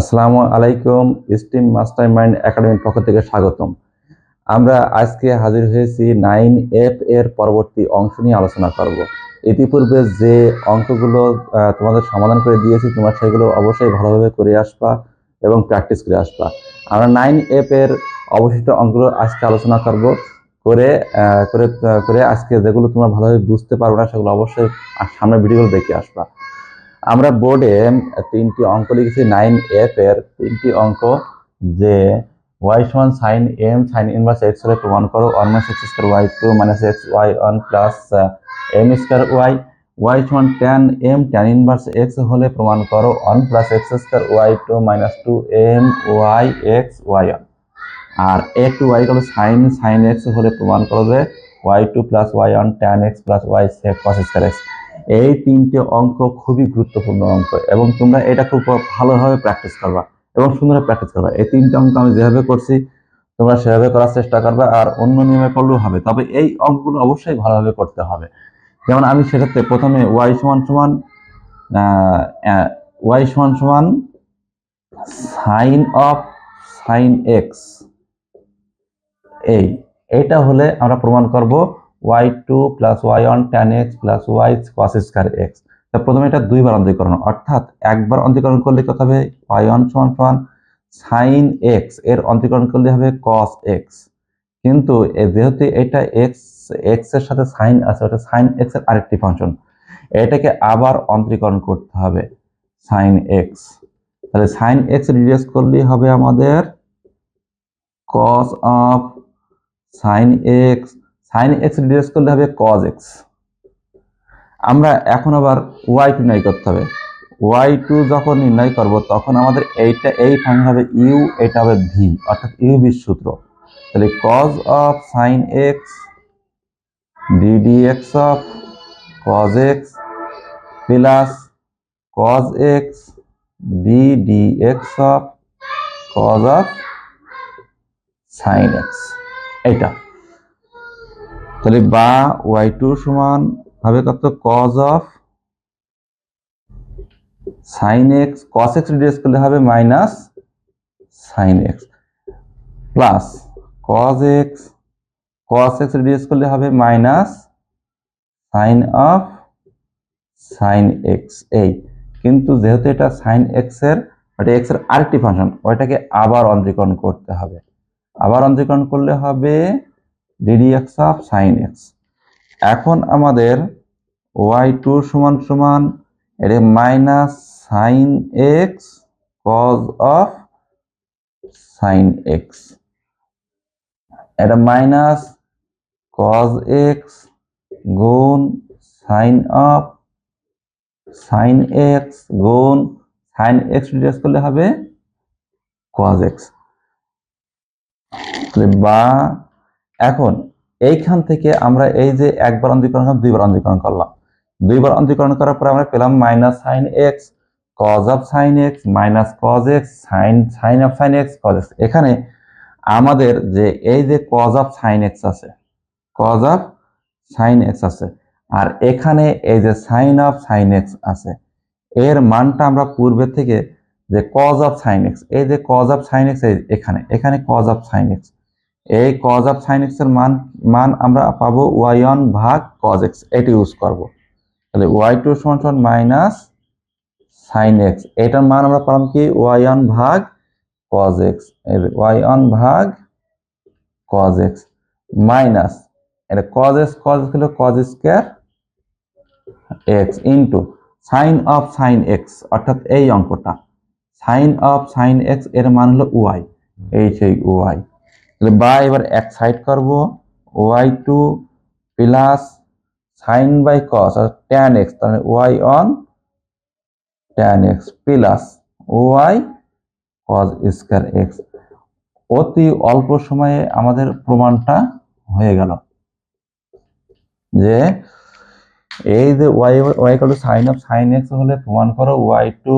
আসসালামু আলাইকুম steam master mind একাডেমির পক্ষ থেকে স্বাগতম। আমরা আজকে হাজির হয়েছি নাইন এফ এর পরবর্তী অংশ নিয়ে আলোচনা করব। ইতিপূর্বে যে অঙ্কগুলো তোমাদের সমাধান করে দিয়েছি, তোমরা সেগুলো অবশ্যই ভালোভাবে করে আসবা এবং প্র্যাকটিস করে আসবা। আমরা নাইন এফ এর অবশিষ্ট অঙ্কগুলো আজকে আলোচনা করব। করে করে করে আজকে যেগুলো তোমরা ভালোভাবে বুঝতে পারবে না, সেগুলো অবশ্যই সামনের ভিডিওগুলো দেখে আসবা। আমরা বোর্ডে তিনটি অঙ্ক লিখেছি নাইন এফ এর তিনটি অঙ্ক, যে ওয়াই সমান sine M sine inverse X হলে প্রমাণ করো one minus X square Y two minus X Y one plus M square Y Y সমান tan M tan inverse X হলে প্রমাণ করো one plus X square Y two minus two M Y X Y one আর এ two Y হলো sine sine x হলে প্রমাণ করো যে Y two plus Y one tan X plus Y sec cos square X এই তিনটে অঙ্ক খুবই গুরুত্বপূর্ণ অঙ্ক এবং তোমরা এটা খুব ভালোভাবে প্র্যাকটিস করবা এবং সুন্দরভাবে প্র্যাকটিস করবা। এই তিনটে অঙ্ক আমি যেভাবে করছি, তোমরা সেভাবে করার চেষ্টা করবে আর অন্য নিয়মে করলেও হবে, তবে এই অঙ্কগুলো অবশ্যই ভালোভাবে করতে হবে। যেমন আমি সেটাতে প্রথমে ওয়াই সমান সমান ওয়াই সমান সমান সাইন অফ সাইন এক্স এই এটা হলে আমরা প্রমাণ করব Y two plus Y one tan X plus Y cos square X তা প্রথমে এটা দুইবার অন্তরীকরণ, অর্থাৎ একবার অন্তরীকরণ করলে কত হবে? ওয়াই ওয়ান সমান সমান সাইন এক্সের অন্তরীকরণ করলে হবে কস এক্স কিন্তু যেহেতু এটা এক্স এক্সের সাথে সাইন আছে, ওটা সাইন এক্সের আরেকটি ফাংশন এটাকে আবার অন্তরীকরণ করতে হবে সাইন এক্স তাহলে সাইন এক্স রিডিউস করলেই হবে আমাদের cos of sine X sine X reduce করলে হবে কজ এক্স আমরা এখন আবার ওয়াই টু নির্ণয় করতে হবে। ওয়াই টু যখন নির্ণয় করব, তখন আমাদের এইটা, এই ফাংশন হবে ইউ এটা হবে ভি অর্থাৎ ইউ ভির সূত্র। তাহলে cos of sine X d d X of cos X plus cos X d d X of cos of sine X এইটা। তাহলে বা ওয়াই টু সমান হবে কত? Cos of sine X cos X reduce করলে হবে minus sine X plus cos X cos X reduce করলে হবে minus sine of sine X এই। কিন্তু যেহেতু এটা সাইন এক্সের, ওটা এক্সের আরেকটি ফাংশন ওইটাকে আবার অন্তরীকরণ করতে হবে। আবার অন্তরীকরণ করলে হবে d d X of sine X এখন আমাদের ওয়াই টু সমান সমান, এটা minus sine X cos of sine X এটা মাইনাস কজ এক্স গুণ সাইন অফ সাইন এক্স গুণ সাইন এক্স রিডিউস করলে হবে কজ এক্স বা এখন এইখান থেকে আমরা এই যে একবার অন্তরীকরণ দুইবার অন্তরীকরণ করলাম। দুইবার অন্তরীকরণ করার পরে আমরা পেলাম minus sine X cos of sine X minus cos X sine sine of sine X cos X এখানে আমাদের যে এই যে কজ অফ সাইন এক্স আছে কজ অফ সাইন এক্স আছে, আর এখানে এই যে সাইন অফ সাইন এক্স আছে, এর মানটা আমরা পূর্বের থেকে যে কজ অফ সাইন এক্স এই যে কজ অফ সাইন এক্স এখানে এখানে কজ অফ সাইন এক্স এই কজ অফ সাইন এক্সের মান মান আমরা পাবো ওয়াই ওয়ান ভাগ কজ এক্স এটি ইউজ করব। তাহলে ওয়াই টু সমান সমান মাইনাস সাইন এক্স এটার মান আমরা পেলাম কি? ওয়াই ওয়ান ভাগ কজ এক্স ওয়াই ওয়ান ভাগ কজ এক্স মাইনাস এটা কজ এক্স কজ হলো cos square X into sine of sine X অর্থাৎ এই অঙ্কটা। সাইন অফ সাইন এক্সের মান হলো ওয়াই এই সেই ওয়াই তাহলে বা এবার এক সাইড করব Y two plus sine by cos R tan x তাহলে Y on tan X plus Y cos square X অতি অল্প সময়ে আমাদের প্রমাণটা হয়ে গেল। যে এই যে ওয়াই ওয়াই কল সাইন অফ সাইন এক্স হলে প্রমাণ করো y two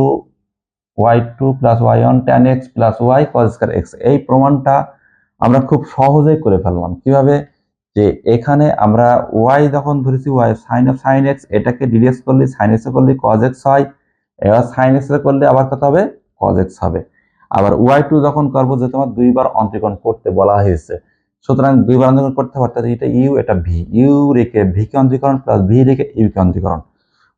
y two plus y one tan x plus y cos square x এই প্রমাণটা আমরা খুব সহজেই করে ফেললাম। কীভাবে? যে এখানে আমরা ওয়াই যখন ধরেছি y sin of sin x এটাকে ডিডিএক্স করলে সাইন এক্স করলে কজ এক্স হয়, এবার সাইন এক্স করলে আবার কত হবে? কজ এক্স হবে। আবার ওয়াই টু যখন করব, যে তোমার দুইবার অন্তরীকরণ করতে বলা হয়েছে। সুতরাং দুইবার অন্তরীকরণ করতে অর্থাৎ এটা ইউ এটা ভি ইউ রেখে ভি কে অন্তরীকরণ প্লাস ভি রেখে ইউ কে অন্তরীকরণ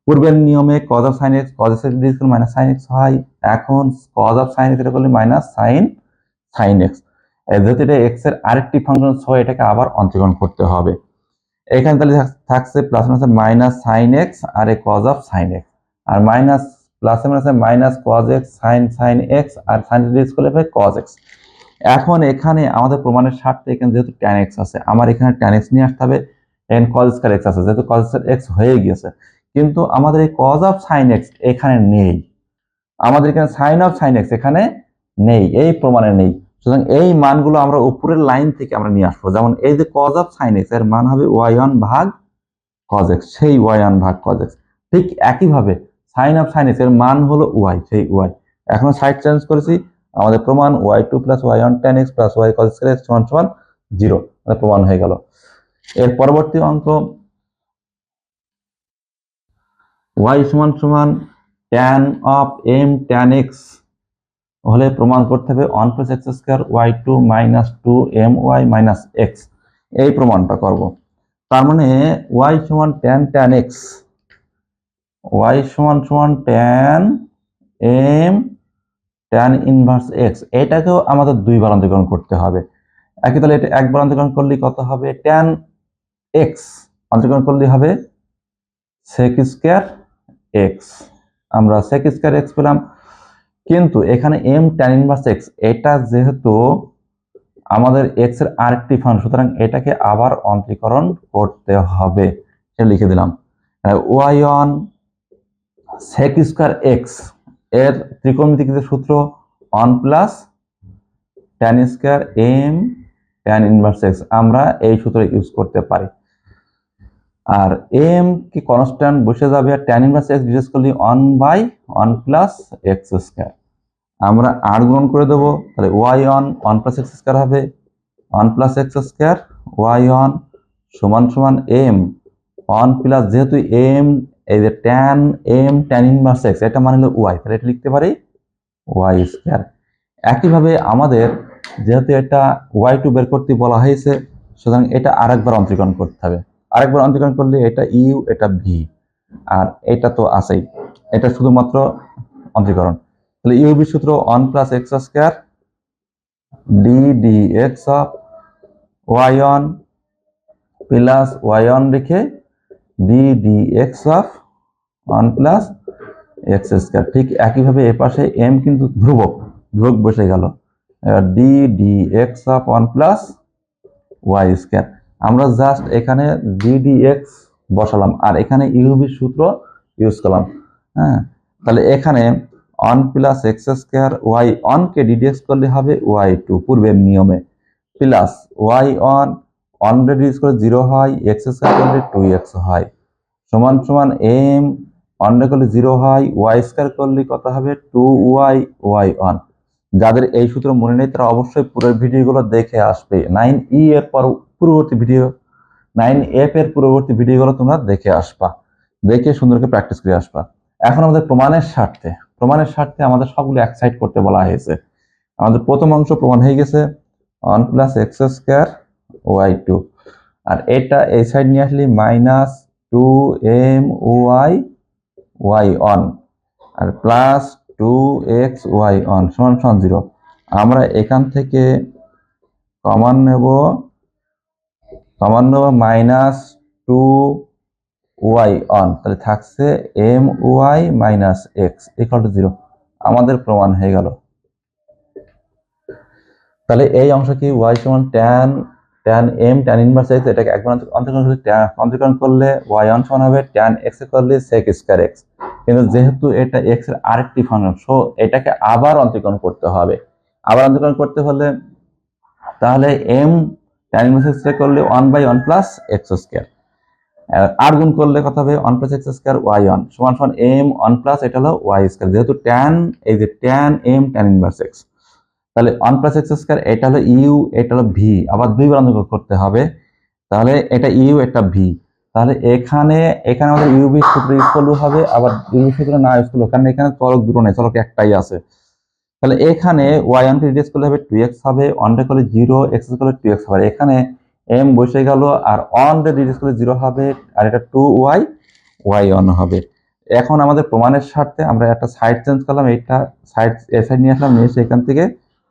পূর্বের নিয়মে cos of sin x cos x করলে মাইনাস সাইন এক্স হয়। এখন কজ অফ সাইন এক্স এটা করলে মাইনাস সাইন সাইন এক্স যেহেতু এটা এক্সের আরেকটি ফাংশন হয় এটাকে আবার অন্তরীকরণ করতে হবে। এখানে তাহলে থাক- থাকছে plus minus minus sin x আর এ কজ অফ সাইন এক্স আর মাইনাস প্লাস মাইনাসে minus cos x sin sin x আর সাইন ডিস করলে পাই কজ এক্স এখন এখানে আমাদের প্রমাণের স্বার্থে এখানে যেহেতু ট্যান এক্স আছে, আমার এখানে ট্যান এক্স নিয়ে আসতে হবে এন কজ স্কয়ার এক্স আছে। যেহেতু কজ স্কয়ার এক্স হয়ে গিয়েছে, কিন্তু আমাদের এই কজ অফ সাইন এক্স এখানে নেই। আমাদের এখানে সাইন অফ সাইন এক্স এখানে নেই, এই প্রমাণে নেই। সুতরাং এই মানগুলো আমরা উপরের লাইন থেকে আমরা নিয়ে আসব। যেমন এই যে কজ অফ সাইন এক্সের মান হবে ওয়াই ওয়ান ভাগ কজ এক্স সেই ওয়াই ওয়ান ভাগ কজ এক্স ঠিক একইভাবে সাইন অফ সাইন এক্সের মান হলো ওয়াই সেই ওয়াই এখন সাইড চেঞ্জ করেছি, আমাদের প্রমাণ y two plus y one tan x plus y cos x সমান সমান জিরো প্রমাণ হয়ে গেল। এর পরবর্তী অঙ্ক ওয়াই সমান সমান tan of m tan x হলে প্রমাণ করতে হবে one plus x square y two minus two m y minus x এই প্রমাণটা করব। তার মানে ওয়াই সমান ট্যান ট্যান এক্স ওয়াই সমান সমান tan m tan inverse x এটাকেও আমাদের দুইবার অন্তর্গ্রহণ করতে হবে। একই তাহলে এটা একবার অন্তর্গ্রহণ করলে কত হবে? ট্যান এক্স অন্তর্গ্রহণ করলে হবে সেক স্কোয়ার এক্স আমরা সেক স্কোয়ার এক্স পেলাম। কিন্তু এখানে এম ট্যান ইনভার্স এক্স এটা যেহেতু আমাদের এক্সের আরেকটি ফাংশন, সুতরাং এটাকে আবার অন্তরীকরণ করতে হবে। এটা লিখে দিলাম। ওয়াই অন সেক স্কোয়ার এক্সের ত্রিকোণমিতিক যে সূত্র one plus tan square m tan inverse x আমরা এই সূত্র ইউজ করতে পারি। আর এম কি কনস্ট্যান্ট বসে যাবে? আর ট্যান ইনভার্স এক্স বিশেষ করলে one by one plus x square আমরা আর গুণন করে দেবো, তাহলে y one one plus x square হবে। One plus x square y one সমান সমান এম ওয়ান প্লাস যেহেতু এম এই যে tan m tan inverse x এটা মানে হলো ওয়াই তাহলে এটা লিখতে পারি ওয়াই স্কোয়ার একইভাবে আমাদের যেহেতু এটা ওয়াই টু বের করতে বলা হয়েছে, সুতরাং এটা আরেকবার অন্তরীকরণ করতে হবে। আরেকবার অন্তরীকরণ করলে এটা ইউ, এটা ভি। আর এটা তো আছেই। এটা শুধুমাত্র অন্তরীকরণ। তাহলে ইউবি সূত্র one plus x square d d x of y one plus y one রেখে d d x of one plus x square. ঠিক একইভাবে এ পাশে এম কিন্তু ধ্রুবক ধ্রুবক বসে গেল। D d x of one plus y square. আমরা জাস্ট এখানে ডি ডি এক্স বসালাম, আর এখানে ইউবি সূত্র ইউজ করলাম হ্যাঁ? তাহলে এখানে one plus x square y কে ডিডিএক্স করলে হবে ওয়াই টু পূর্বের নিয়মে। Plus y one one d d x করে জিরো হয় এক্স স্কোয়ার করলে টু এক্স হয়। সমান সমান এম ওয়ান করলে জিরো হয় ওয়াই স্কোয়ার করলে কত হবে? টু ওয়াই ওয়াই ওয়ান যাদের এই সূত্র মনে নেই, তারা অবশ্যই পুরো ভিডিওগুলো দেখে আসবে। নাইন ই এর পর পূর্ববর্তী ভিডিও, নাইন এফ এর পূর্ববর্তী ভিডিওগুলো তোমরা দেখে আসবা। দেখে সুন্দরকে প্র্যাকটিস করে আসবা। এখন আমাদের প্রমাণের স্বার্থে প্রমাণের স্বার্থে আমাদের সবগুলো এক সাইড করতে বলা হয়েছে। আমাদের প্রথম অংশ প্রমাণ হয়ে গেছে। One plus x square y two. আর এটা এই সাইড নিয়ে আসলে minus two m y y one আর plus two x y one সমান সমান জিরো। আমরা এখান থেকে কমন নেব নেব মাইনাস টু ওয়াই অন, তাহলে থাকছে m y minus x equal to zero আমাদের প্রমাণ হয়ে গেল। তাহলে এই অংশ কি ওয়াই সমান tan tan m tan inverse x এটাকে একবার অন্তর্করণ করলে অন্তর্করণ করলে ওয়াই অন সমান হবে ট্যান এক্স করলে সেক স্কয়ার এক্স কিন্তু যেহেতু এটা এক্সের আরেকটি ফাংশন সো এটাকে আবার অন্তর্করণ করতে হবে। আবার অন্তর্করণ করতে হলে তাহলে এম ইনভার্স এক্স করলে one by one plus x square. আর গুণ করলে কত হবে? One plus x square y one সমান সমান এম ওয়ান প্লাস এটা হলো ওয়াই স্কয়ার। যেহেতু ট্যান এই যে tan m tan inverse x তাহলে ওয়ান প্লাস এক্স স্কয়ার এটা হলো ইউ এটা হলো ভি আবার দুইবার অন্তর্গত করতে হবে। তাহলে এটা ইউ এটা ভি তাহলে এখানে এখানে আমাদের ইউবি সূত্র ইউজ করলেও হবে। আবার ইউবি সূত্র না ইউজ করলেও কারণ এখানে চলক দুটো নেই, চলক একটাই আছে। তাহলে এখানে ওয়াই ওয়ানকে রিডিউস করলে হবে টু এক্স হবে ওয়ানটা করলে জিরো এক্স করলে টু এক্স হবে। এখানে এম বসে গেল আর অন রিডিউস করলে জিরো হবে আর এটা টু ওয়াই ওয়াই অন হবে। এখন আমাদের প্রমাণের স্বার্থে আমরা একটা সাইড চেঞ্জ করলাম, এইটা সাইড এ সাইড নিয়ে আসলাম, নিয়ে এখান থেকে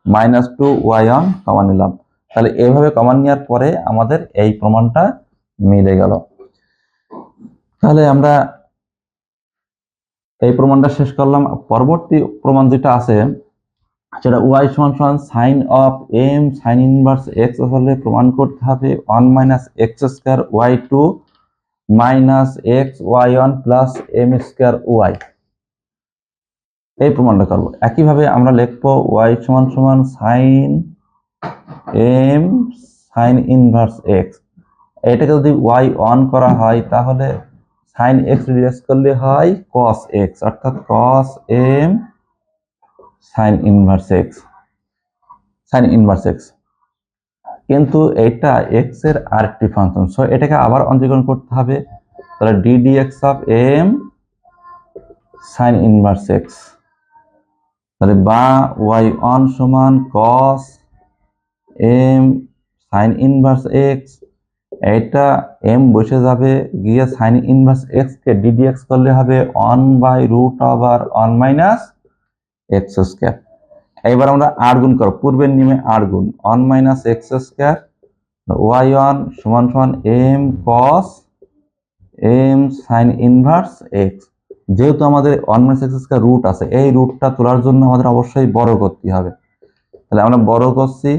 মাইনাস টু ওয়াই অন কমান নিলাম। তাহলে এইভাবে কমান নেওয়ার পরে আমাদের এই প্রমাণটা মিলে গেল। তাহলে আমরা এই প্রমাণটা শেষ করলাম। পরবর্তী প্রমাণ যেটা আছে সেটা ওয়াই সমান সমান sin of m sin inverse x হলে প্রমাণ করতে হবে one minus x square y two minus x y one plus m square y এই প্রমাণটা করব। একইভাবে আমরা লিখব ওয়াই সমান সমান sin m sin inverse x এটাকে যদি ওয়াই অন করা হয়, তাহলে সাইন এক্স রিডিউস করলে হয় কস এক্স অর্থাৎ cos m sin inverse x sin inverse x কিন্তু এটা এক্সের আরেকটি ফাংশন সো এটাকে আবার অন্তরীকরণ করতে হবে। তাহলে d d x of m sin inverse x তাহলে বা ওয়াই অন সমান cos m sin inverse x এটা এম বসে যাবে, গিয়ে সাইন ইনভার্স এক্স কে ডিডি এক্স করলে হবে one by root over one minus x square. এবার আমরা আর গুণ করো পূর্বের নিয়মে আর গুণ। One minus x square, y one সমান সমান m cos, m sin inverse x. যেহেতু আমাদের one minus x square root আছে, এই রুটটা তোলার জন্য আমাদের অবশ্যই বড় করতে হবে। তাহলে আমরা বড় করছি,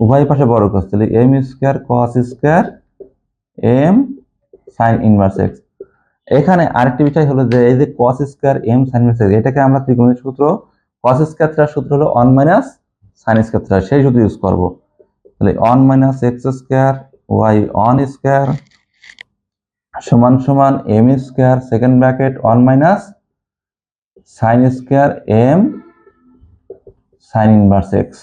উভয় পাশে বড় করছি। তাহলে m square, cos square, m sin inverse x. এখানে আরেকটি বিষয় হলো যে, এই যে কস স্কোয়ার এম সাইন এটাকে আমরা ত্রিকোণের সূত্র কস স্কোয়ার থ্রার সূত্র হলো অন মাইনাস সাইন স্কোয়ার থ্রার সেই সূত্র ইউজ করব। তাহলে one minus x square y one square সমান সমান m square second bracket one minus sin square m sin inverse x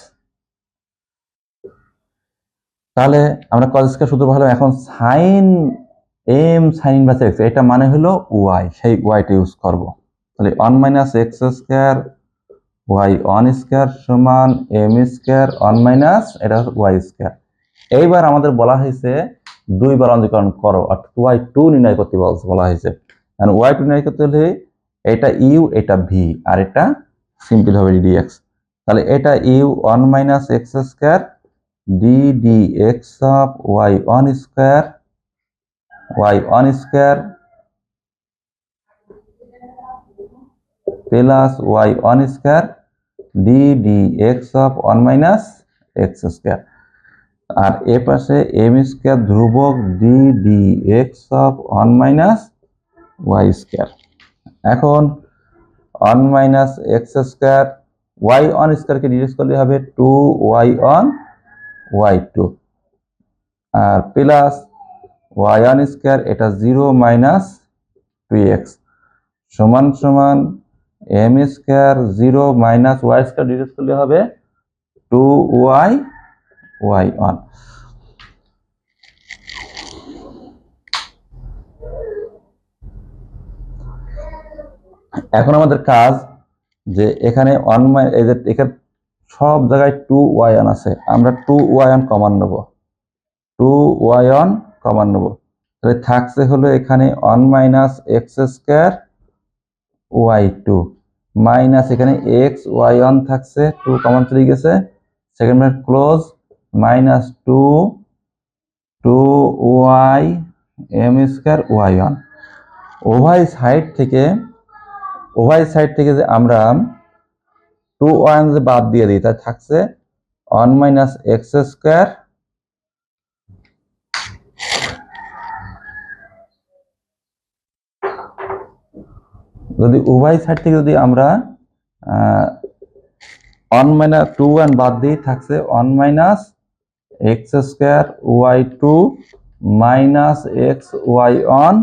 তাহলে আমরা কজ স্কোয়ার সূত্র ভালো এখন sin m sin inverse x এটা মানে হলো ওয়াই সেই ওয়াইটা ইউজ করব। তাহলে one minus x square y one square সমান এম স্কোয়ার ওয়ান মাইনাস এটা ওয়াই স্কোয়ার এইবার আমাদের বলা হয়েছে দুইবার অন্তরীকরণ করো, অর্থাৎ ওয়াই টু নির্ণয় করতে বলা হয়েছে। ওয়াই টু নির্ণয় করতে হলে এটা ইউ এটা ভি আর এটা সিম্পল হবে ডিএক্স তাহলে এটা u one minus x square d d x of y one square y one square plus y one square d d x of one minus x square. আর এ পাশে m square ধ্রুবক d d x of one minus y square. এখন one minus x square, y one স্কোয়ারকে reduce করলে হবে two y one y two. আর plus y one square এটা zero minus two x সমান সমান m square zero minus y square reduce করলে হবে two Y Y one এখন আমাদের কাজ যে এখানে ওয়ান মাই এই যে এখানে সব জায়গায় টু ওয়াই ওয়ান আছে, আমরা টু ওয়াই ওয়ান কমান নেব। টু ওয়াই ওয়ান কমান নেব। তাহলে থাকছে হলো এখানে one minus x square y two minus এখানে এক্স ওয়াই ওয়ান থাকছে টু কমন চলে গেছে। Second minute close minus two two y m square y one উভয় সাইড থেকে উভয় সাইড থেকে যে আমরা টু ওয়ান যে বাদ দিয়ে দিই তাই থাকছে ওয়ান মাইনাস এক্স স্কোয়ার যদি উভয় সাইড থেকে যদি আমরা ওয়ান মাইনাস টু ওয়ান বাদ দিই, থাকছে one minus x square y two minus x y one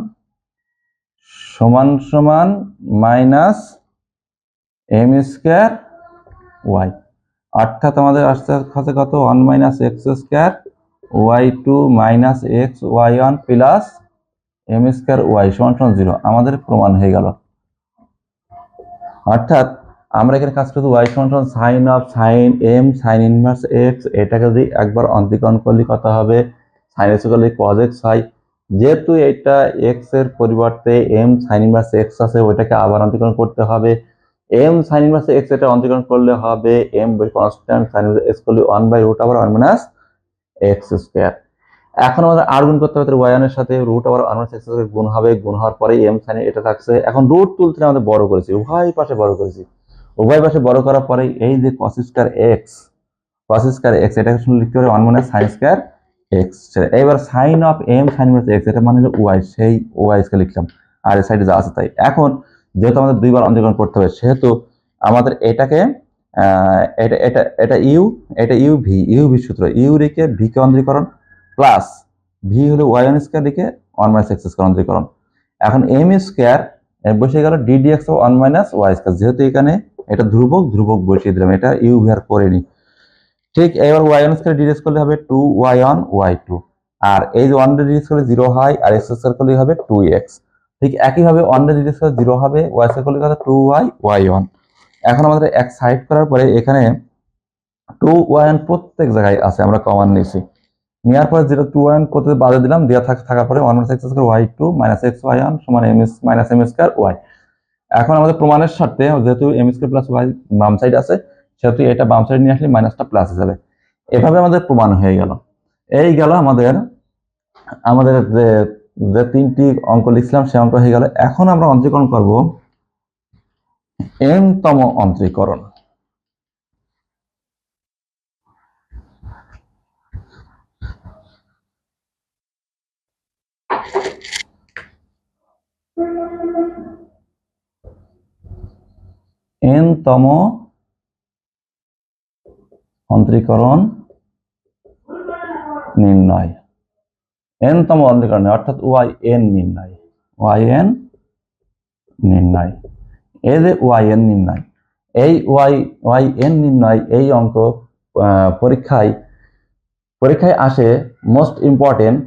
সমান সমান মাইনাস এম স্কোয়ার ওয়াই অর্থাৎ আমাদের আসতে আছে কত? One minus x square y two minus x y one plus m square y সমান সমান জিরো আমাদের প্রমাণ হয়ে গেল। অর্থাৎ আমরা এখানে কাজ করতে ওয়াই সমান sin of sin m sin inverse x এটাকে যদি একবার অন্তিকরণ করলে কত হবে? সাইন এক্স করলে কজ এক্স হয়। যেহেতু এটা এক্সের পরিবর্তে এম সাইন ইনভার্স এক্স আছে, ওইটাকে আবার অন্তিকরণ করতে হবে। এম সাইন ইনভার্স এক্স এটা অন্তিকরণ করলে হবে এম কনস্ট্যান্ট সাইন এক্স করলে ওয়ান বাই রুট আবার ওয়ান মাইনাস এক্স স্কোয়ার এখন আমাদের আর গুণ করতে হবে ওয়াই এর সাথে রুট আবার মাইনাস এক্স গুণ হবে, গুণ হওয়ার পরে এম সাইন এটা থাকছে। এখন রুট তুলতে আমাদের বড় করেছি, উভয় পাশে বড় করেছি। উভয় পাশে বড় করার পরে এই যে cos square x cos square x এটাকে শুনে লিখতে পারি one minus sin square x এবার sin of m sin minus x এটা মানে ওয়াই সেই ওয়াই কে লিখলাম। আর এই সাইডে যা আছে তাই। এখন যেহেতু আমাদের দুইবার অন্তর্গ্রহণ করতে হবে, সেহেতু আমাদের এটাকে এটা এটা এটা ইউ এটা ইউ ভি ইউ ভি সূত্র ইউ রেখে ভি কে অন্তরীকরণ প্লাস ভি হলো ওয়াই ওয়ান স্কোয়ার রেখে ওয়ান মাইনাস এক্স স্কোয়ার অন্তরীকরণ। এখন এম স্কোয়ার বসে গেল d d x one minus y square যেহেতু এখানে এটা ধ্রুবক ধ্রুবক বসিয়ে দিলাম, এটা ইউ ভি আর করেনি। ঠিক এবার ওয়াই ওয়ান স্কোয়ার ডিডিএস করলে হবে two y one y two আর এই যে ওয়ান ডিডিএস করলে জিরো হয়, আর এক্স স্কোয়ার করলে হবে টু এক্স ঠিক একইভাবে ওয়ান ডিডিএস করলে জিরো হবে ওয়াই স্কোয়ার করলে হবে টু ওয়াই ওয়াই ওয়ান এখন আমাদের এক সাইড করার পরে এখানে টু ওয়াই ওয়ান প্রত্যেক জায়গায় আছে, আমরা কমান নিয়েছি। নেওয়ার পরে যেটা টু ওয়ান প্রত্যেক বাদে দিলাম দেওয়া থাক থাকার পরে one minus x square y two minus x y one সমান m s minus m square y এখন আমাদের প্রমাণের স্বার্থে যেহেতু এম স্কোয়ার প্লাস ওয়াই বাম সাইড আছে, সেহেতু এটা বাম সাইড নিয়ে আসলে মাইনাসটা প্লাস হিসাবে এভাবে আমাদের প্রমাণ হয়ে গেল। এই গেল আমাদের আমাদের যে যে তিনটি অঙ্ক লিখছিলাম সে অঙ্ক হয়ে গেল। এখন আমরা অন্তরীকরণ করব এম তম অন্তরীকরণ। এন তম অন্তরীকরণ নির্ণয়। এন তম অন্তরীকরণ অর্থাৎ ওয়াই এন নির্ণয়। ওয়াই এন নির্ণয়। এই যে ওয়াই এন নির্ণয়, এই ওয়াই ওয়াই এন নির্ণয়, এই অঙ্ক পরীক্ষায় পরীক্ষায় আসে মোস্ট ইম্পর্টেন্ট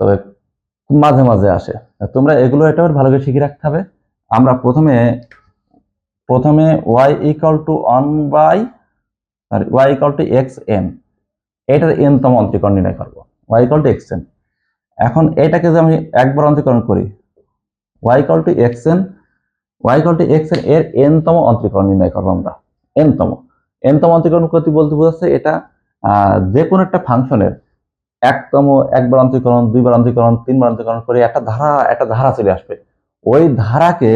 তবে মাঝে মাঝে আসে। তোমরা এগুলো এটা ভালো করে শিখে রাখতে হবে। আমরা প্রথমে প্রথমে y equal to one by sorry y equal to x n এটার এন তম অন্তরীকরণ নির্ণয় করব। Y equal to x n এখন এটাকে যদি আমি একবার অন্তরীকরণ করি y equal to x n y equal to x n এর এন তম অন্তরীকরণ নির্ণয় করব আমরা। এন তম। এন তম অন্তরীকরণ করতে বলতে বোঝাচ্ছে এটা যে কোনো একটা ফাংশনের একতম একবার অন্তরীকরণ, দুইবার অন্তরীকরণ, তিনবার অন্তরীকরণ করে একটা ধারা একটা ধারা চলে আসবে। ওই ধারাকে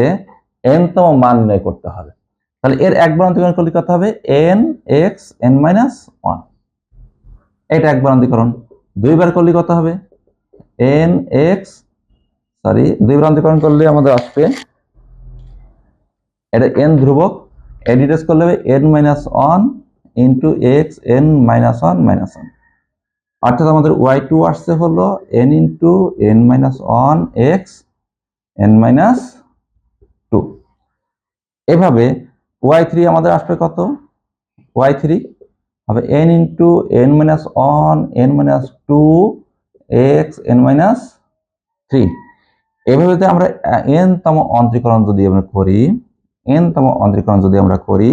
এন তম মান নির্ণয় করতে হবে। তাহলে এর একবার অন্তরীকরণ করলে কত হবে? N x n minus one এটা একবার অন্তরীকরণ দুইবার করলে কত হবে? এন এক্স সরি দুইবার অন্তরীকরণ করলে আমাদের আসবে। এটা এন ধ্রুবক। এডিটাস করলে হবে n minus one into x n minus one minus one অর্থাৎ আমাদের ওয়াই টু আসছে হলো n into n minus one x n minus এভাবে ওয়াই থ্রি আমাদের আসবে কত? ওয়াই থ্রি হবে n into n minus one n minus two x n minus three এভাবে যদি আমরা এন তম অন্তরীকরণ যদি আমরা করি এন তম অন্তরীকরণ যদি আমরা করি,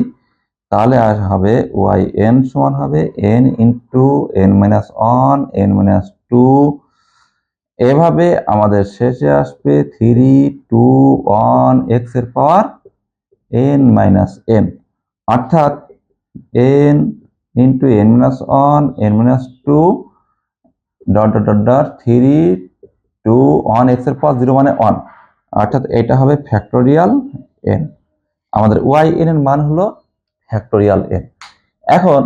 তাহলে আর হবে ওয়াই এন সমান হবে n into n minus one n minus two এভাবে আমাদের শেষে আসবে থ্রি টু ওয়ান এক্সের পাওয়ার এন মাইনাস এন অর্থাৎ n into n minus one n minus two dot dot dot dot three two one এক্সের power zero মানে one অর্থাৎ এটা হবে ফ্যাক্টোরিয়াল এন আমাদের ওয়াই এন এর মান হলো ফ্যাক্টোরিয়াল এন এখন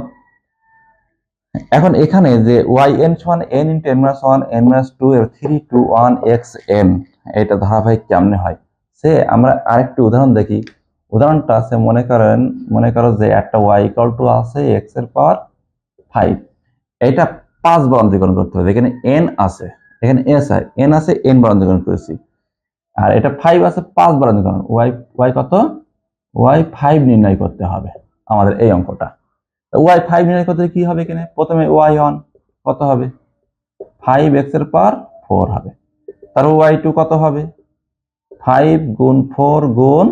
এখন এখানে যে ওয়াই এন সমান n into n minus one n minus two three two one x n এটা ধারাবাহিক কেমনে হয়? সে আমরা আরেকটি উদাহরণ দেখি। উদাহরণটা আছে, মনে করেন, মনে করো যে একটা ওয়াই ইকাল টু আছে এক্সের পাওয়ার ফাইভ এটা পাঁচ বার অন্তরীকরণ করতে হবে। এখানে এন আছে, এখানে এস আছে এন আছে এন বার অন্তরীকরণ করেছি। আর এটা ফাইভ আছে, পাঁচ বার অন্তরীকরণ ওয়াই ওয়াই কত? ওয়াই ফাইভ নির্ণয় করতে হবে আমাদের এই অঙ্কটা। ওয়াই ফাইভ নির্ণয় করতে কি হবে এখানে? প্রথমে ওয়াই ওয়ান কত হবে? ফাইভ এক্সের পাওয়ার ফোর হবে। তারপর ওয়াই টু কত হবে? ফাইভ গুণ ফোর গুণ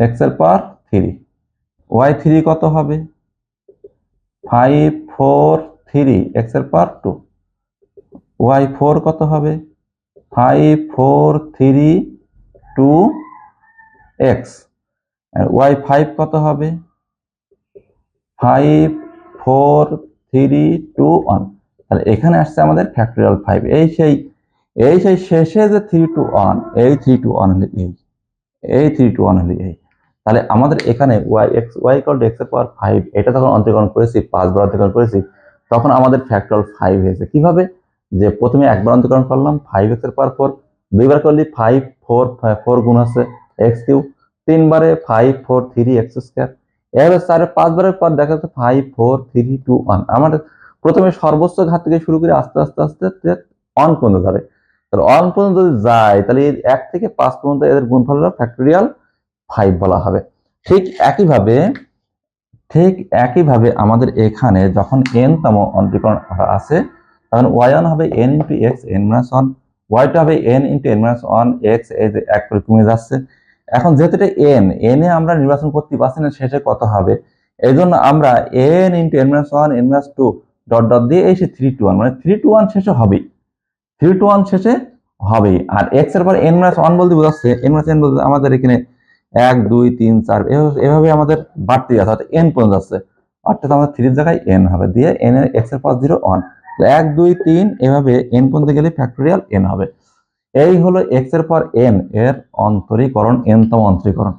এক্সের পাওয়ার থ্রি ওয়াই থ্রি কত হবে? ফাইভ ফোর থ্রি এক্সের পাওয়ার টু ওয়াই ফোর কত হবে? Five four three two x y five কত হবে? Five four three two one তাহলে এখানে আসছে আমাদের ফ্যাক্টরিয়াল ফাইভ এই সেই এই সেই শেষে যে থ্রি টু ওয়ান এই থ্রি টু ওয়ান হলে এই। এই থ্রি টু ওয়ান হলে এই। তাহলে আমাদের এখানে y x y equal to এক্সের পাওয়ার ফাইভ এটা যখন অন্তর্করণ করেছি পাঁচবার অন্তর্করণ করেছি, তখন আমাদের ফ্যাক্টরিয়াল ফাইভ হয়েছে। কীভাবে? যে প্রথমে একবার অন্তর্করণ করলাম ফাইভ এক্সের পাওয়ার ফোর দুইবার করলি ফাইভ ফোর ফোর গুণ আছে x Q তিনবারে five four three x square এভাবে স্যার পাঁচবারের পর দেখা যাচ্ছে five four three two one আমাদের প্রথমে সর্বোচ্চ ঘাত থেকে শুরু করে আস্তে আস্তে আস্তে অন পর্যন্ত যাবে তাহলে অন পর্যন্ত যদি যায়, তাহলে এক থেকে পাঁচ পর্যন্ত এদের গুণফল হলো ফ্যাক্টরিয়াল ফাইভ বলা হবে। ঠিক একইভাবে ঠিক একইভাবে আমাদের এখানে যখন এন তম অন্তরীকরণ আছে তখন ওয়াই ওয়ান হবে n into x n minus one y two হবে n into n minus one x এই যে এক করে কমে যাচ্ছে। এখন যেহেতু এটা এন এনে আমরা নির্বাচন করতে পারছি না শেষে কত হবে? এই জন্য আমরা n into n minus one n minus two dot dot দিয়ে এই সে থ্রি টু ওয়ান মানে থ্রি টু ওয়ান শেষে হবেই। থ্রি টু ওয়ান শেষে হবেই। আর এক্সের পর এন মাইনাস ওয়ান বলতে বোঝাচ্ছে এন মাইনাস এন বলতে আমাদের এখানে এক, দুই, তিন, চার, এভাবে- আমাদের বাড়তে যাচ্ছে অর্থাৎ এন পর্যন্ত যাচ্ছে অর্থাৎ আমাদের থ্রির জায়গায় এন হবে, দিয়ে এন এর এক্সের পর জিরো ওয়ান এক, দুই, তিন, এভাবে এন পর্যন্ত গেলে ফ্যাক্টোরিয়াল এন হবে। এই হলো এক্সের পর এন এর অন্তরীকরণ এন তম অন্তরীকরণ।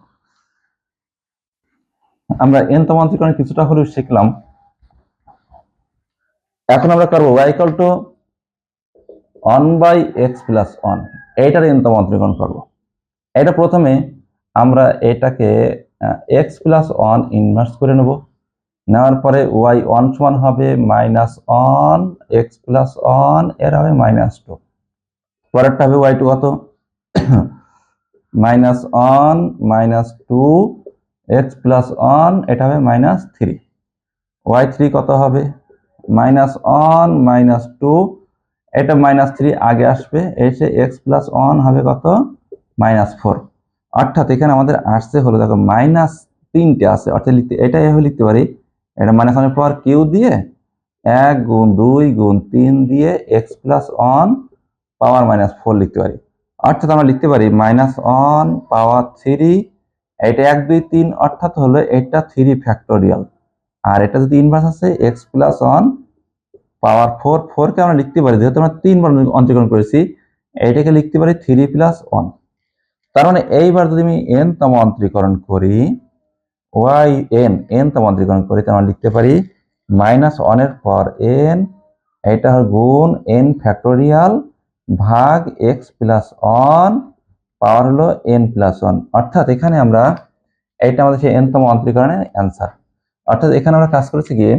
আমরা এন তম অন্তরীকরণ কিছুটা হলেও শিখলাম। এখন আমরা করব equal to one by x plus one এইটার এন তম অন্তরীকরণ করব। এটা প্রথমে আমরা এটাকে এক্স প্লাস ওয়ান ইনভার্স করে নেব। নেওয়ার পরে ওয়াই ওয়ান সমান হবে মাইনাস ওয়ান এক্স প্লাস ওয়ানের হবে মাইনাস টু পরেরটা হবে ওয়াই টু কত? Minus one minus two x plus one এটা হবে মাইনাস থ্রি ওয়াই থ্রি কত হবে? মাইনাস ওয়ান মাইনাস টু এটা মাইনাস থ্রি আগে আসবে, এসে এক্স প্লাস ওয়ান হবে কত? মাইনাস ফোর অর্থাৎ এখানে আমাদের আসছে হলো, দেখো মাইনাস তিনটে আছে। অর্থাৎ লিখতে এটা এভাবে লিখতে পারি, এটা মাইনাস ওয়ানের পর কিউ দিয়ে এক গুণ দুই গুণ তিন দিয়ে x plus one power minus four লিখতে পারি। অর্থাৎ আমরা লিখতে পারি মাইনাস ওয়ান পাওয়ার থ্রি এটা এক, দুই, তিন, অর্থাৎ হলো এটা থ্রি ফ্যাক্টোরিয়াল আর এটা যদি ইনভার্স আছে x plus one power four ফোরকে আমরা লিখতে পারি, যেহেতু আমরা তিনবার অন্তর্করণ করেছি, এইটাকে লিখতে পারি থ্রি প্লাস ওয়ান তার মানে এইবার যদি আমি এন তম অন্তরীকরণ করি ওয়াই এন এন তম অন্তরীকরণ করি তাহলে আমরা লিখতে পারি মাইনাস ওয়ানের পর এন এটা হল গুণ এন ফ্যাক্টোরিয়াল ভাগ এক্স প্লাস ওয়ান পাওয়ার হলো এন প্লাস ওয়ান অর্থাৎ এখানে আমরা, এইটা আমাদের সেই এন তম অন্তরীকরণের অ্যান্সার অর্থাৎ এখানে আমরা কাজ করেছি গিয়ে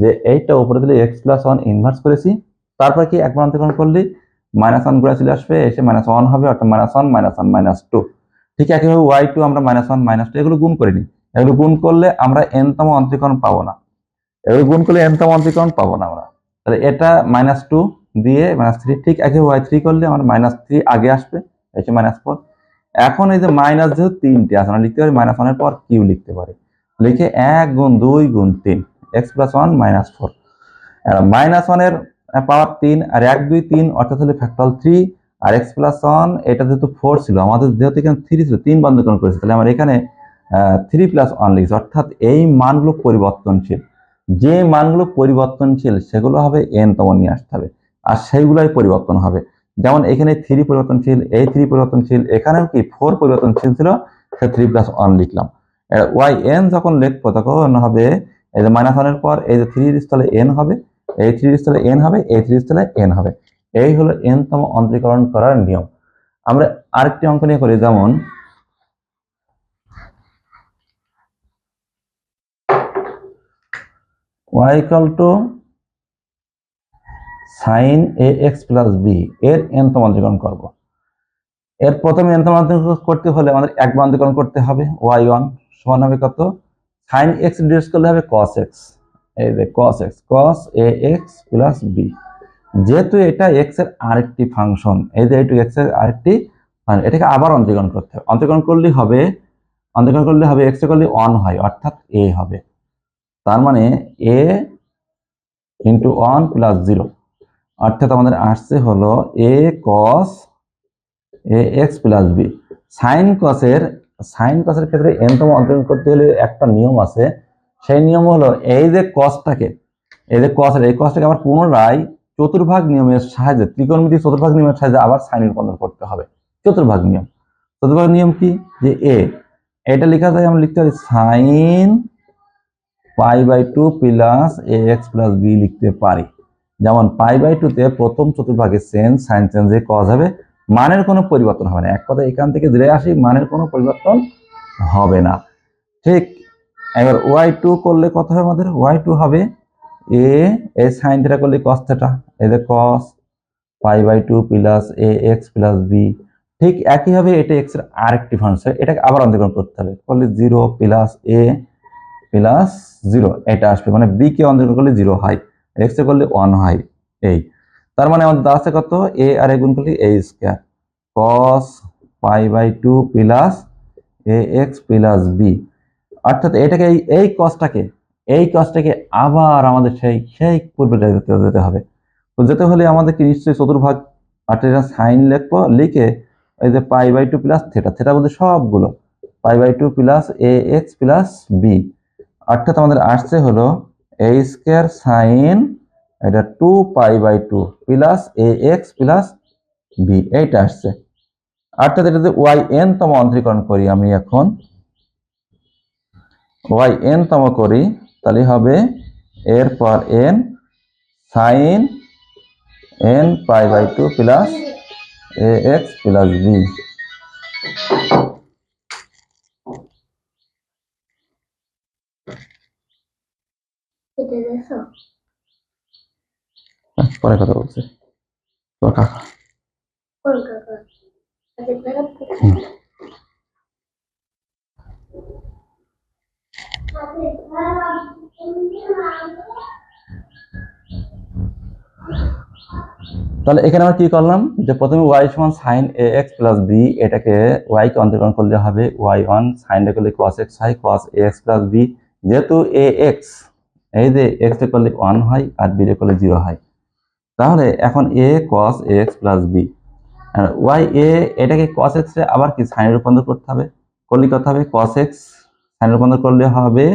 যে এইটা উপরে দিলে এক্স প্লাস ওয়ান ইনভার্স করেছি, তারপর কি একবার অন্তরীকরণ করলে? মাইনাস ওয়ান করে চলে আসবে, এসে মাইনাস ওয়ান হবে, অর্থাৎ minus one minus one minus two ঠিক একইভাবে ওয়াই টু আমরা মাইনাস ওয়ান মাইনাস টু এগুলো গুণ করিনি। এগুলো গুণ করলে আমরা এনতম অন্তরীকরণ পাবো না। এগুলো গুণ করলে এনতম অন্তরীকরণ পাবো না আমরা। তাহলে এটা মাইনাস টু দিয়ে মাইনাস থ্রি ঠিক একই ওয়াই থ্রি করলে আমার মাইনাস থ্রি আগে আসবে, এসে মাইনাস ফোর এখন এই যে মাইনাস যেহেতু তিনটে আছে, আমরা লিখতে পারি মাইনাস ওয়ানের পর কিউ লিখতে পারি। লিখে এক গুণ দুই গুণ তিন x plus one minus four minus ওয়ানের পাওয়ার তিন, আর এক দুই তিন, অর্থাৎ হলো ফ্যাক্টরাল থ্রি আর এক্স প্লাস ওয়ান এটা যেহেতু ফোর ছিল, আমাদের যেহেতু এখানে থ্রি ছিল, তিন বন্ধকরণ করেছে, তাহলে আমরা এখানে থ্রি প্লাস ওয়ান লিখছি, অর্থাৎ এই মানগুলো পরিবর্তনশীল। যে মানগুলো পরিবর্তনশীল, সেগুলো হবে এন তম নিয়ে আসতে হবে, আর সেইগুলোই পরিবর্তন হবে। যেমন এখানে থ্রি পরিবর্তনশীল, এই থ্রি পরিবর্তনশীল, এখানেও কি ফোর পরিবর্তনশীল ছিল, সে থ্রি প্লাস ওয়ান লিখলাম। ওয়াই এন যখন লিখব, তখন হবে এই যে মাইনাস ওয়ানের পর, এই যে থ্রির স্থলে এন হবে এই থ্রির স্থলে এন হবে এই থ্রির স্থলে এন হবে। এই হলো এন তম অন্তরীকরণ করার নিয়ম। আমরা আরেকটি অঙ্ক নিয়ে করি, যেমন y equal to sin ax plus b এর n তম অন্তরীকরণ করব। এর প্রথমে n তম অন্তরীকরণ করতে হলে আমাদের একবার অন্তরীকরণ করতে হবে y1 সমান হবে কত? sin x ডিভাইড করলে হবে cos x এই যে cos x, cos ax plus b যেহেতু এটা x এর আরেকটি ফাংশন এই যে এটু x এর আরেকটি এটাকে আবার অন্তরীকরণ করতে হবে। অন্তরীকরণ করলেই হবে অন্তরীকরণ করলে হবে এক্স করলে ওয়ান হয়, অর্থাৎ এ হবে। তার মানে a into one plus zero অর্থাৎ আমাদের আসছে হলো a cos a x plus b sine কসের sine কসের ক্ষেত্রে এনতম অন্তরীকরণ করতে হলে একটা নিয়ম আছে সেই নিয়ম হলো এই যে কসটাকে এই যে কসের এই কসটাকে আবার পুনরায় চতুর্ভাগ নিয়মের সাহায্যে ত্রিকোণমিতি চতুর্ভাগ নিয়মের সাহায্যে আবার সাইন রূপান্তর করতে হবে। চতুর্ভাগ নিয়ম। চতুর্ভাগ নিয়ম কি? যে এ এটা লেখা যায় আমরা লিখতে পারি sine pi by two plus a x plus b লিখতে পারি। যেমন পাই বাই টুতে প্রথম চতুর্ভাগে চেঞ্জ সাইন চেঞ্জে কজ হবে, মানের কোনো পরিবর্তন হবে না। এক কথা এখান থেকে ধরে আসি, মানের কোনো পরিবর্তন হবে না। ঠিক এবার ওয়াই টু করলে কত হবে আমাদের? ওয়াই টু হবে এ এ সাইন থিটা করলে কস থিটা যে cos pi by two plus a x plus b ঠিক একইভাবে এটা এক্সের আরেকটি ফাংশন এটাকে আবার অন্তর্গ্রহণ করতে হবে। করলে zero plus a plus zero এটা আসবে। মানে বি কে অন্তর্গ্রহণ করলে জিরো হয়। এক্স এ করলে ওয়ান হয়। এই। তার মানে আমাদের দাঁড়াচ্ছে কত? এ আর এ গুণ করলে a square cos pi by two plus a x plus b অর্থাৎ এটাকে এই কসটাকে এই কসটাকে আবার আমাদের সেই সেই পূর্বে যেতে হবে। তো যেতে হলে আমাদেরকে নিশ্চয়ই চতুর্ভাগ এটা সাইন লিখব, লিখে এই যে pi by two plus theta theta বলতে সবগুলো। Pi by two plus a x plus b অর্থাৎ আমাদের আসছে হলো এ স্কোয়ার সাইন এটা two pi by two plus a x plus b এইটা আসছে। অর্থাৎ এটা যদি ওয়াই এন তম অন্তরীকরণ করি আমি এখন। ওয়াই এন তম করি তাহলে হবে এরপর n sine n pi by two plus a x plus b. এটা পরে কথা বলছি। তোর কাকা। কলকাতা আচ্ছা বেড়া তাহলে এখানে আমরা কি করলাম? যে প্রথমে ওয়াই সমান sine a x plus b এটাকে ওয়াই কে অন্তর্করণ করলে হবে ওয়াই ওয়ান সাইনটা করলে কস এক্স হয় cos a x plus b যেহেতু এ এক্স এই যে এক্স এ করলে ওয়ান হয় আর বি এ করলে জিরো হয়। তাহলে এখন a cos a x plus b y a এটাকে কস এক্স আবার কি সাইনে রূপান্তর করতে হবে? করলে করতে হবে? কস এক্স সাইনে রূপান্তর করলে হবে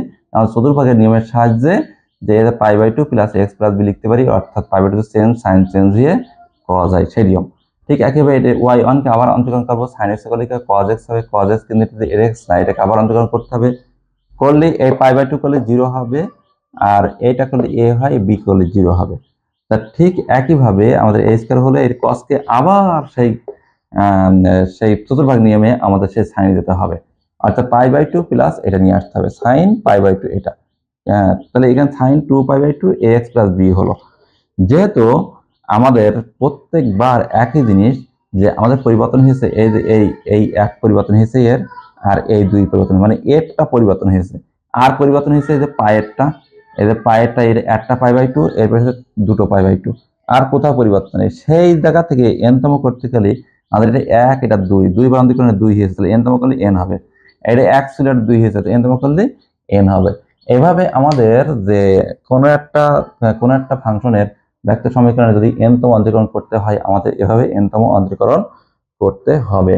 চতুর্ভাগের নিয়মের সাহায্যে যে এটা pi by two plus x plus b লিখতে পারি, অর্থাৎ pi by two change sine change হয়ে কজ হয় সেই নিয়ম। ঠিক একইভাবে এটা ওয়াই ওয়ানকে আবার অন্তর্করণ করব সাইন এক্স করলে কজ এক্স হবে কজ এক্স কিন্তু এটা এর এক্স না এটাকে আবার অন্তর্করণ করতে হবে। করলে এই পাই বাই টু করলে জিরো হবে, আর এটা করলে এ হয় বি করলে জিরো হবে। তা ঠিক একইভাবে আমাদের এ স্কোয়ার হলে এর কসকে আবার সেই সেই চতুর্ভাগ নিয়মে আমাদের সেই সাইন দিতে হবে। অর্থাৎ পাই বাই টু প্লাস এটা নিয়ে আসতে হবে সাইন পাই বাই টু এটা। আহ, তাহলে এখানে sine two pi by two a x plus b হলো। যেহেতু আমাদের প্রত্যেকবার একই জিনিস যে আমাদের পরিবর্তন হয়েছে এই এই এই এক পরিবর্তন হয়েছে এর আর এই দুই পরিবর্তন মানে এরটা পরিবর্তন হয়েছে। আর পরিবর্তন হয়েছে এই যে পায়েরটা এই যে পায়েরটা এর একটা পাই বাই টু এরপর দুটো পাই বাই টু। আর কোথাও পরিবর্তন নেই। সেই জায়গা থেকে এনতম করতে গেলে আমাদের এটা এক এটা দুই দুই বার অন্তরীকরণে দুই হয়েছে তাহলে এনতম করলে এন হবে। এটা এক সিলেট দুই দুই এন এনতম করলে এন হবে। এভাবে আমাদের যে কোনো একটা কোনো একটা ফাংশনের ব্যক্ত সমীকরণে যদি এনতম অন্তরীকরণ করতে হয়, আমাদের এভাবে এনতম অন্তরীকরণ করতে হবে।